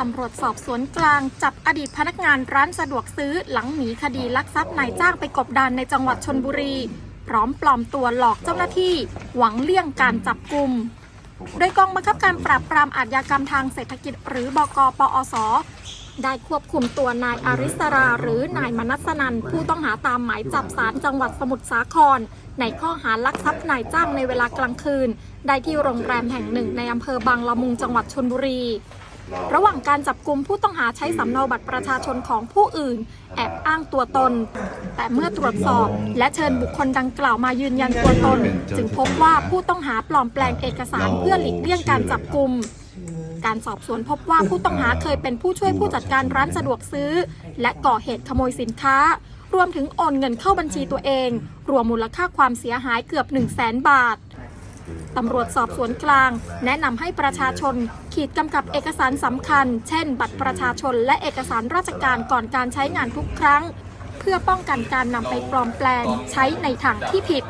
ตำรวจสอบสวนกลาง จับอดีตพนักงานร้านสะดวกซื้อหลังหนีคดีลักทรัพย์นายจ้างไปกบดานในจังหวัดชนบุรี พร้อมปลอมตัวหลอกเจ้าหน้าที่ หวังเลี่ยงการจับกลุ่มโดยกองบังคับการปราบปรามอาชญากรรมทางเศรษฐกิจ หรือบกปอสได้ควบคุมตัวนายอาริสราหรือนายมนัสนันผู้ต้องหาตามหมายจับสารจังหวัดสมุทรสาคร ในข้อหาลักทรัพย์นายจ้างในเวลากลางคืน ได้ที่โรงแรมแห่งหนึ่งในอำเภอบางละมุงจังหวัดชนบุรี ระหว่างการจับกลุ่มผู้ต้องหาใช้สำเนาบัตรประชาชนของผู้อื่น แอบอ้างตัวตน แต่เมื่อตรวจสอบและเชิญบุคคลดังกล่าวมายืนยันตัวตน จึงพบว่าผู้ต้องหาปลอมแปลงเอกสารเพื่อหลีกเลี่ยงการจับกลุ่มการสอบสวนพบว่าผู้ต้องหาเคยเป็นผู้ช่วยผู้จัดการร้านสะดวกซื้อ และก่อเหตุขโมยสินค้า รวมถึงโอนเงินเข้าบัญชีตัวเอง รวมมูลค่าความเสียหายเกือบ 1 0 0 0 0แสนบาท ตำรวจสอบสวนกลาง แนะนำให้ประชาชน ขีดกำกับเอกสารสำคัญ เช่น บัตรประชาชนและเอกสารราชการก่อนการใช้งานทุกครั้ง เพื่อป้องกันการนำไปปลอมแปลงใช้ในทางที่ผิด